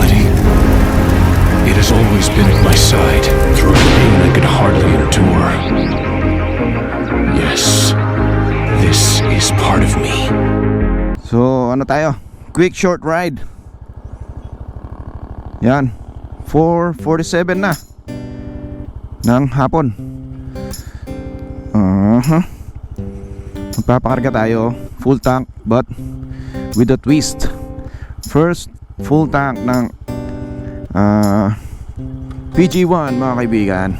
reality. It has always been at my side through pain I could hardly endure. Yes, this is part of me. So ano tayo? Quick short ride. Yan. 4.47 na. Ng hapon. Uh-huh. Magpapakarga tayo. Full tank but with a twist. First, full tank ng ah, PG1 mga kaibigan.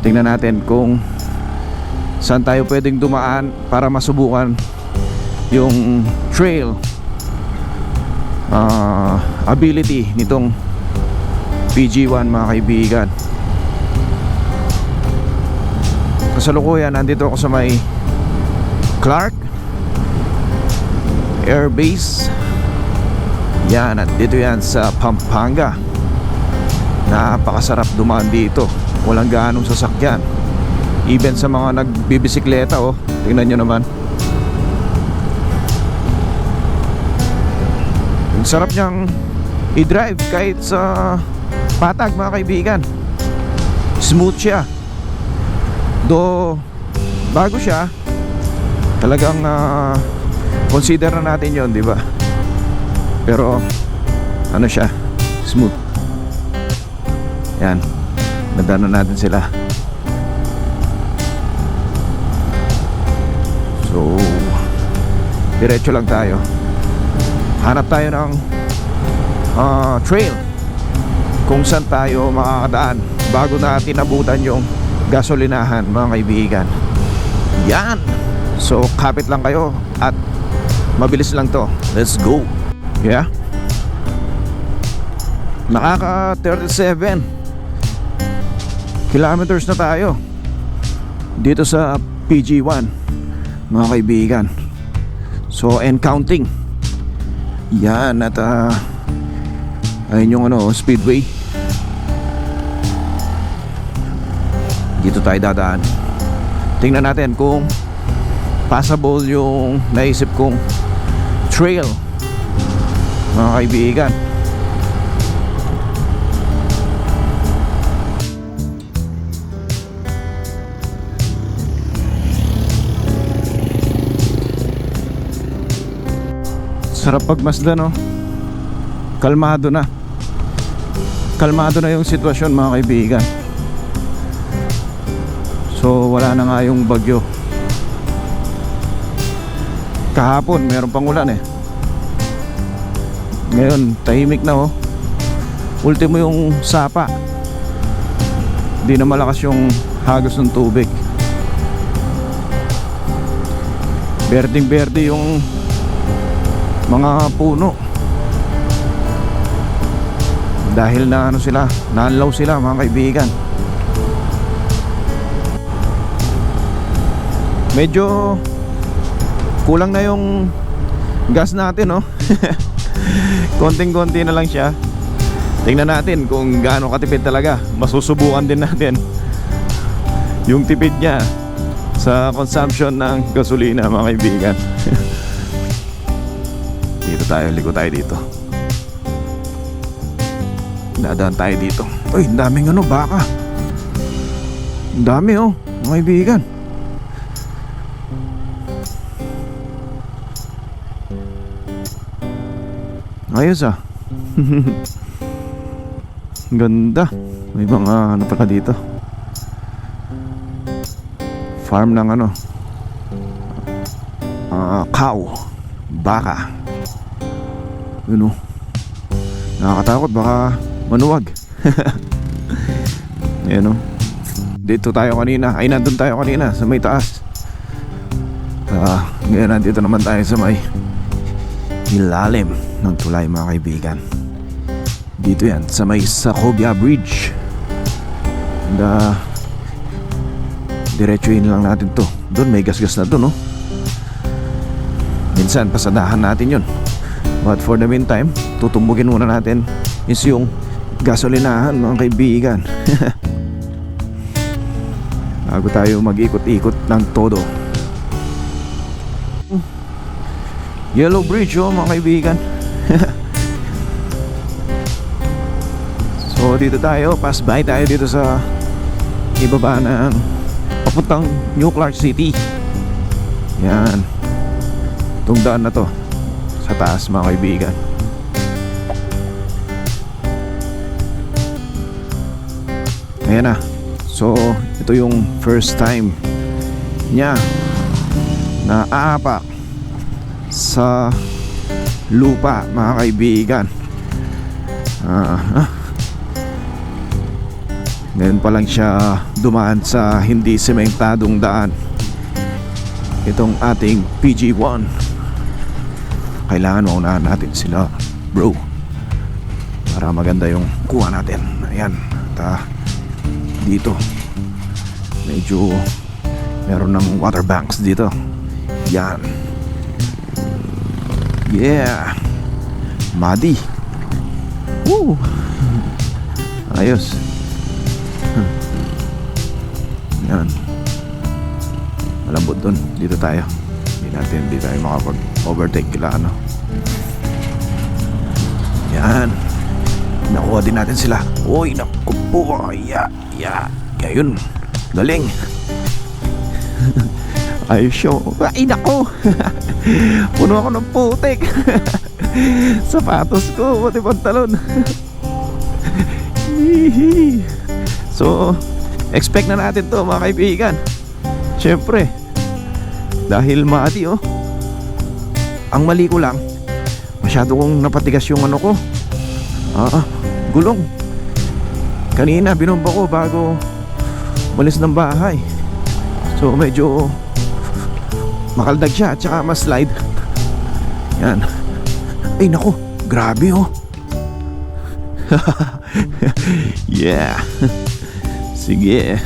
Tingnan natin kung saan tayo pwedeng dumaan para masubukan yung trail ah, ability nitong PG1 mga kaibigan kasalukuyan nandito ako sa may Clark Air Base yan dito yan sa Pampanga napakasarap dumaan dito walang gaanong sasakyan even sa mga nagbibisikleta oh tingnan nyo naman Ang sarap niyang i-drive kahit sa patag mga kaibigan. Smooth siya. Do bago siya, talagang ah, consider na natin 'yon, 'di ba? Pero ano siya? Smooth. Yan. Nadaanan natin sila. So, diretso lang tayo hanap tayo ng ah, trail kung saan tayo makakadaan bago natin abutan yung gasolinahan mga kaibigan yan so kapit lang kayo at mabilis lang to let's go yeah. Nakaka 37 kilometers na tayo dito sa PG1 mga kaibigan. So and counting. Yan at uh, ayun yung ano speedway. Dito tayo dadaan. Tingnan natin kung passable yung naisip kong trail mga kaibigan. Sarap pagmasdan no? Kalmado na. Kalmado na yung sitwasyon mga kaibigan. So wala na nga yung bagyo. Kahapon meron pang ulan eh Ngayon tahimik na oh. Ultimo yung sapa. Di na malakas yung hagos ng tubig. Berding berde yung mga puno. Dahil na ano sila naanlaw sila mga kaibigan. Medyo kulang na yung gas natin konting konti na lang siya tingnan natin kung gaano katipid talaga masusubukan din natin yung tipid niya sa consumption ng gasolina mga kaibigan Dito tayo, liko tayo dito. Dadaan tayo dito. Uy, daming ano, baka. Dami oh, mga kaibigan. Ayos ah. Ganda. May mga ano pala dito. Farm ng ano. Ah, cow. Baka. Yun o. Nakakatakot baka manuwag. Ayan o. Dito tayo kanina. Ay, nandun tayo kanina sa may taas. Ah, ngayon nandito naman tayo sa may ilalim ng tulay mga kaibigan. Dito yan, sa may Sacobia Bridge. And uh, diretsuin lang natin to. Doon may gasgas na doon, no? Minsan, pasadahan natin yun. But for the meantime, tutumbugin muna natin is yung gasolinahan mga kaibigan. Bago tayo mag-ikot-ikot ng todo. Yellow Bridge oh mga kaibigan. So dito tayo, pass by tayo dito sa ibaba ng papuntang New Clark City. Yan. Itong daan na to sa taas mga kaibigan. Ayan na. So, ito yung first time niya na aapak sa lupa mga kaibigan. Ah, ah. Ngayon pa lang siya dumaan sa hindi sementadong daan. Itong ating PG-1. Kailangan maunahan natin sila, bro. Para maganda yung kuha natin. Ayan. Ta dito. Medyo meron ng water banks dito. Yan. Yeah. Muddy. Woo. Ayos. Hmm. Yan. Malambot dun. Dito tayo. Hindi natin, hindi tayo makapag-overtake kila ano. Yan. Nakuha din natin sila. Uy, naku po. Ya, ya. Yun. Galing. Ayos siya. Ay, naku. Puno ako ng putik. Sapatos ko, pati pantalon. So, expect na natin to mga kaibigan. Siyempre, dahil mati oh. Ang mali ko lang, masyado kong napatigas yung ano ko. Ah, gulong. Kanina, binomba ko bago malis ng bahay. So, medyo makaldag siya at saka mas slide. Yan. Ay, nako. Grabe, oh. yeah. Sige.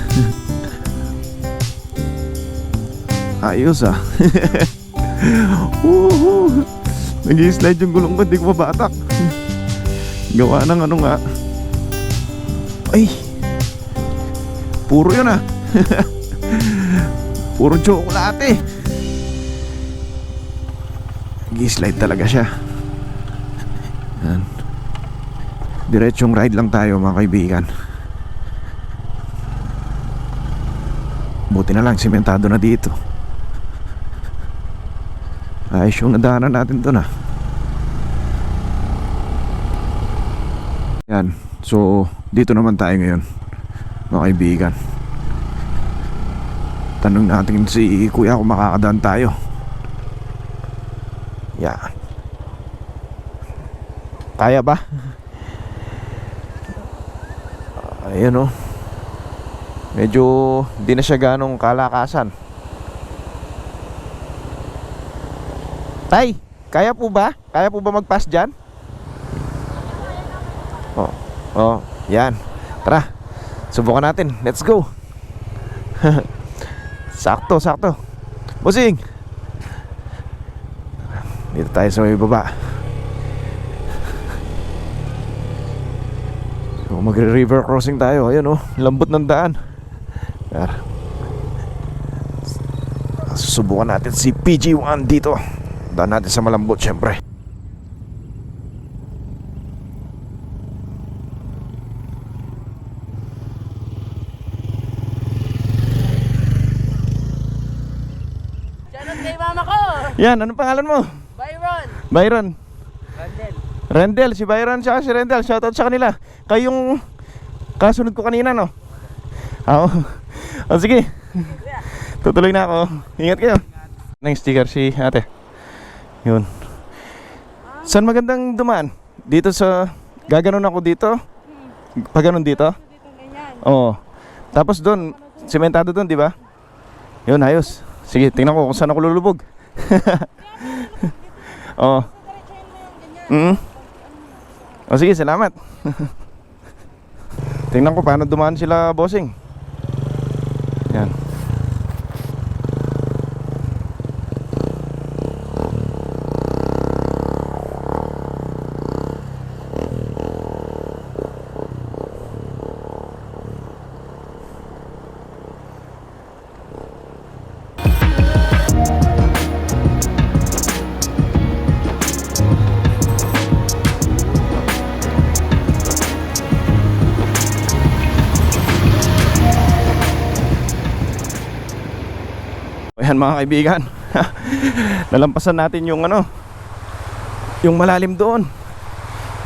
Ayos, ah. Woohoo. Nag-slide yung gulong ko, hindi ko mabatak. Gawa ng ano nga. Ay. Puro yun, ah. Puro tsokolate. Nag-slide talaga siya. Yan. Diretsong ride lang tayo mga kaibigan. Buti na lang simentado na dito. Ayos yung nadaanan natin to na. Yan. So, dito naman tayo ngayon. Mga kaibigan. Tanong natin si kuya kung makakadaan tayo. Yan. Kaya ba? Ayan o. Medyo di na siya ganong kalakasan. Tay, kaya po ba? Kaya po ba mag-pass dyan? Oh, oh, yan. Tara, subukan natin. Let's go. sakto, sakto. Busing. Dito tayo sa may baba. So magre-river crossing tayo. Ayun oh, lambot ng daan. Tara. Susubukan natin si PG1 dito. Daan natin sa malambot syempre. Yan, anong pangalan mo? Byron! Randel. Rendel, si Byron siya si Rendel. Shoutout sa kanila. Kayong kasunod ko kanina, no? Oo. O sige. Tutuloy na ako. Ingat kayo. Nang sticker si ate. Yun. Saan magandang dumaan? Dito sa... Gaganon ako dito? Pag ganon dito? Oo. Tapos doon, sementado doon, di ba? Yun, ayos. Sige, tingnan ko kung saan ako lulubog. Oo. Mm. O sige, salamat. Tingnan ko paano dumaan sila, bossing. Yan. Mga kaibigan. Nalampasan natin yung ano, yung malalim doon.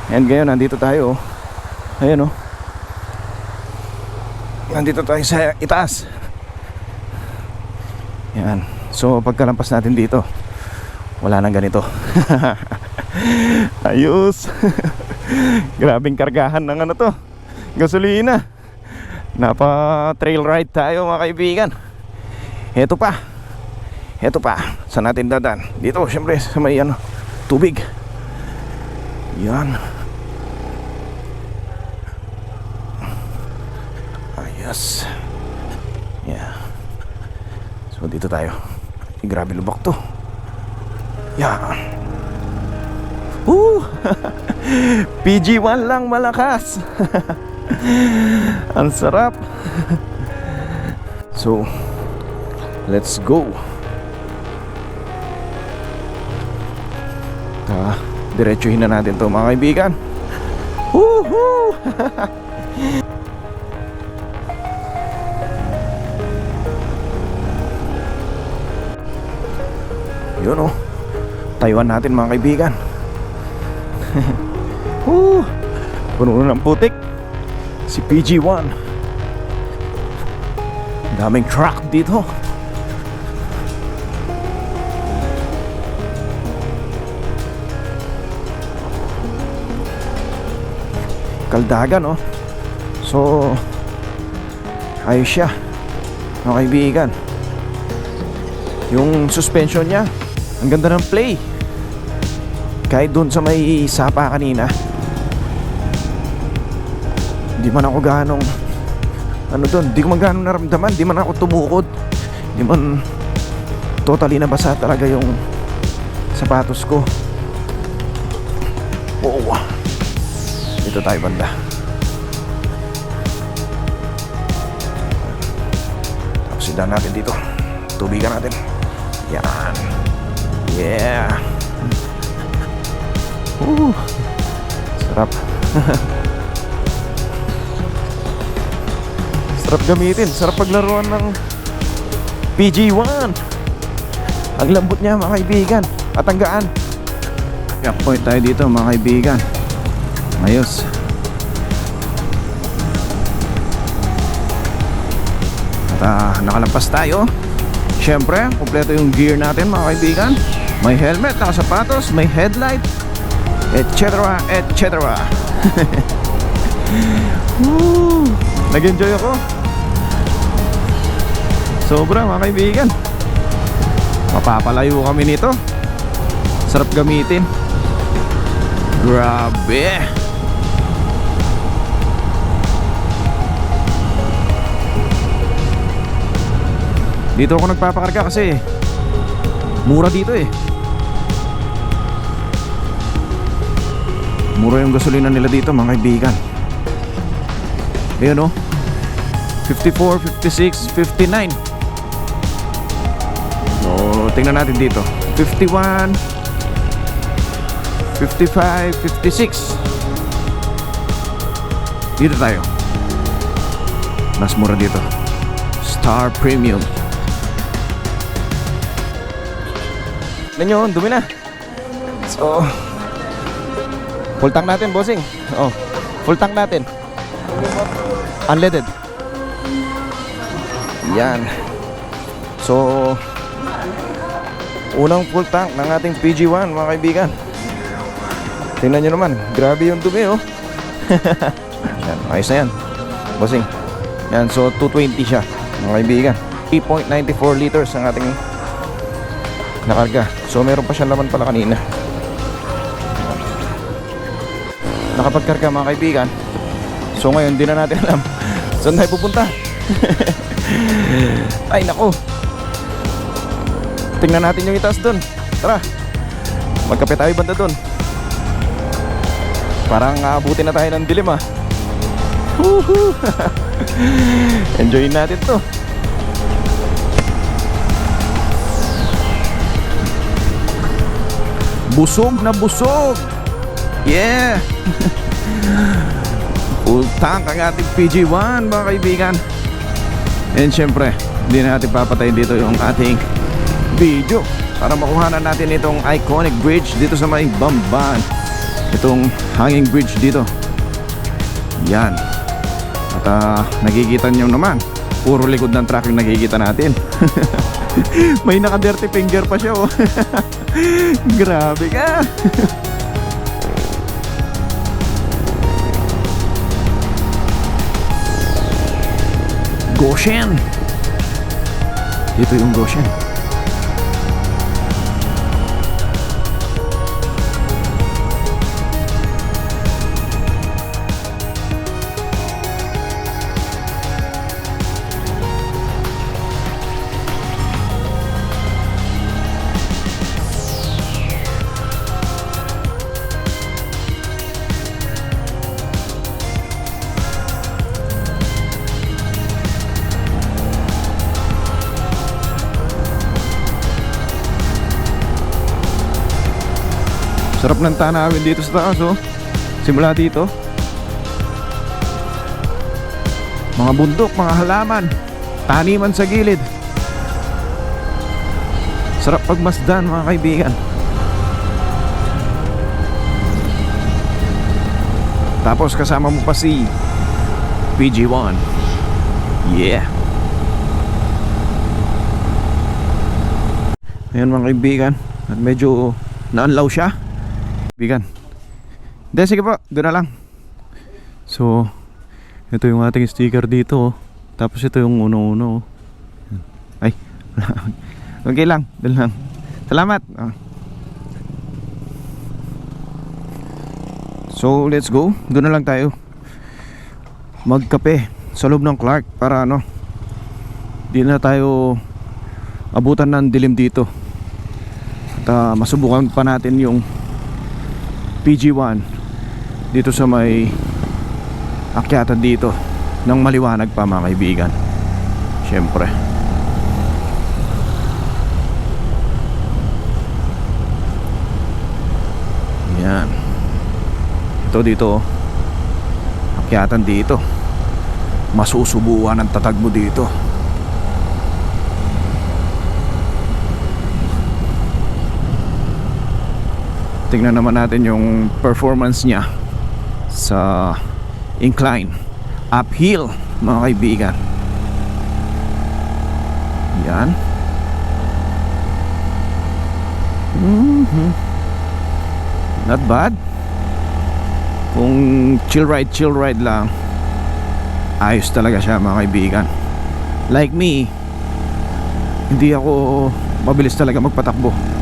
And ngayon, nandito tayo. oh. Ayan oh. Nandito tayo sa itaas. Yan. So, pagkalampas natin dito, wala nang ganito. Ayos. Grabing kargahan ng ano to. Gasolina. Napa trail ride tayo mga kaibigan. Heto pa. Heto pa. Saan natin dadan? Dito, syempre, sa may ano, tubig. Yan. Ayos. Yeah. So dito tayo. Ay, grabe lubak to. Yeah. Woo! PG1 lang malakas. Ang sarap. so, let's go. Ta, diretsuhin na natin to mga kaibigan. Woohoo! Yun oh. Taiwan natin mga kaibigan. Woo! Puno ng putik. Si PG1. Daming truck dito. Kaldagan oh. So ayos siya. Mga kaibigan. Yung suspension niya, ang ganda ng play. Kahit doon sa may sapa kanina, hindi man ako ganong ano doon, di ko man ganong naramdaman, di man ako tumukod, di man totally nabasa talaga yung sapatos ko. Oo. Dito tayo banda. Tapos sidan natin dito. Tubigan natin. Yan. Yeah. Woo. Sarap. Sarap gamitin. Sarap paglaruan ng PG1. Ang lambot niya mga kaibigan. At ang gaan. Kaya point tayo dito mga kaibigan. Ayos. At ah, nakalampas tayo. Siyempre, kompleto yung gear natin mga kaibigan. May helmet, nakasapatos, may headlight, etc. etc. Woo! Nag-enjoy ako. Sobra mga kaibigan. Mapapalayo kami nito. Sarap gamitin. Grabe. Dito ako nagpapakarga kasi mura dito eh. Mura yung gasolina nila dito mga kaibigan. Ayun oh. 54, 56, 59. So, tingnan natin dito. 51, 55, 56. Dito tayo. Mas mura dito. Star Premium. Tignan nyo, dumi na. So, full tank natin, bossing. Oh, full tank natin. Unleaded. Yan. So, unang full tank ng ating PG1, mga kaibigan. Tingnan nyo naman, grabe yung dumi, oh. yan, ayos na yan. Bossing. Yan, so 220 siya, mga kaibigan. 3.94 liters ang ating nakarga. So meron pa siyang laman pala kanina. Nakapagkarga mga kaibigan. So ngayon, di na natin alam saan tayo pupunta. Ay nako. Tingnan natin yung itaas doon. Tara. Magkape tayo banda doon. Parang aabutin na tayo ng dilim ah. Enjoyin natin to. Busog na busog. Yeah. Full tank ang ating PG1 mga kaibigan. And syempre, hindi na natin papatay dito yung ating video para makuhanan natin itong iconic bridge dito sa may Bamban. Itong hanging bridge dito. Yan. At ah, nakikita nyo naman, puro likod ng truck yung nakikita natin. may naka dirty finger pa siya oh. Grabe ka. Goshen. Ito yung Goshen. Sarap ng tanawin dito sa taas oh. Simula dito. Mga bundok, mga halaman, taniman sa gilid. Sarap pagmasdan mga kaibigan. Tapos kasama mo pa si PG1. Yeah. Ayan mga kaibigan. At medyo naanlaw siya. Kaibigan. Hindi, sige po. Doon na lang. So, ito yung ating sticker dito. oh. Tapos ito yung uno-uno. oh. Ay, okay lang. Doon lang. Salamat. Ah. So, let's go. Doon na lang tayo. Magkape sa loob ng Clark para ano, di na tayo abutan ng dilim dito. At ah, masubukan pa natin yung PG1 dito sa may akyatan dito ng maliwanag pa mga kaibigan. Siyempre. Yan. Ito dito. oh. Akyatan dito. Masusubuan ang tatag mo dito. Tingnan naman natin yung performance niya sa incline uphill mga kaibigan. Yan. Mhm. not bad. Kung chill ride chill ride lang ayos talaga siya mga kaibigan. Like me hindi ako mabilis talaga magpatakbo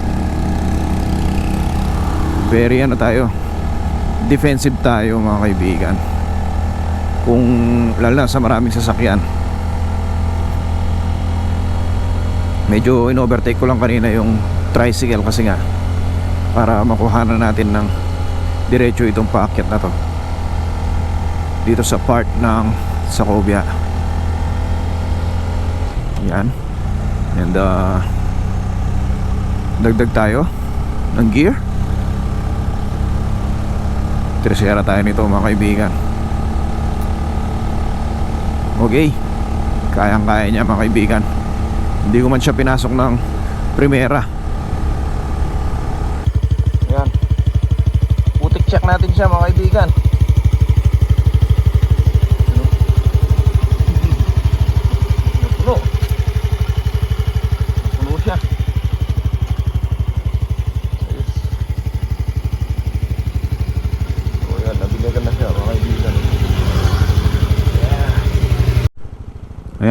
very ano tayo. Defensive tayo mga kaibigan. Kung lalo na sa maraming sasakyan. Medyo in-overtake ko lang kanina yung tricycle kasi nga para makuha na natin ng diretso itong paakyat na to. Dito sa part ng Sacobia yan. And uh, dagdag tayo ng gear Tercera tayo nito mga kaibigan. Okay. Kayang kaya niya mga kaibigan. Hindi ko man siya pinasok ng Primera. Ayan. Putik check natin siya mga kaibigan Ano? Napuno Napuno siya Ayos So yan, nabilagan na siya mga kaibigan.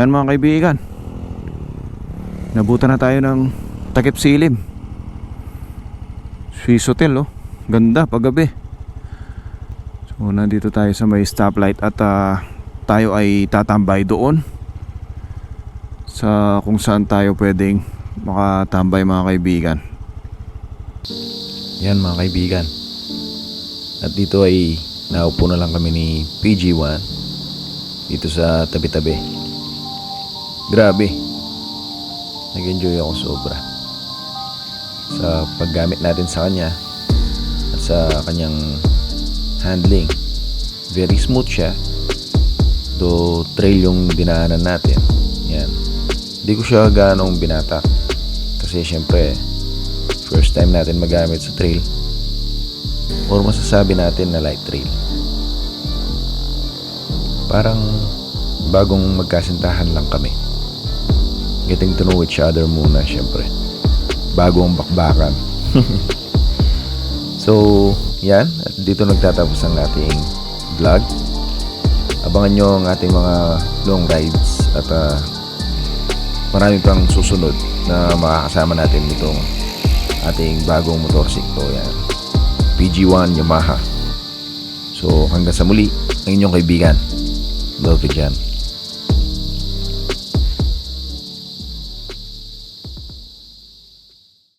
Ayan mga kaibigan. Nabutan na tayo ng takip silim. Swiss Hotel oh. Ganda paggabi. So nandito tayo sa may stoplight at ah, tayo ay tatambay doon sa kung saan tayo pwedeng makatambay mga kaibigan. Yan mga kaibigan. At dito ay naupo na lang kami ni PG1 dito sa tabi-tabi. Grabe. Nag-enjoy ako sobra. Sa paggamit natin sa kanya at sa kanyang handling. Very smooth siya. Do trail yung dinaanan natin. Yan. Hindi ko siya ganong binatak. kasi syempre first time natin magamit sa trail or masasabi natin na light trail. Parang bagong magkasintahan lang kami. Getting to know each other muna syempre. Bago ang bakbakan. so, yan. At dito nagtatapos ang ating vlog. Abangan nyo ang ating mga long rides at ah, marami pang susunod na makakasama natin nitong ating bagong motorsiklo yan PG1 Yamaha so hanggang sa muli ang inyong kaibigan Love dyan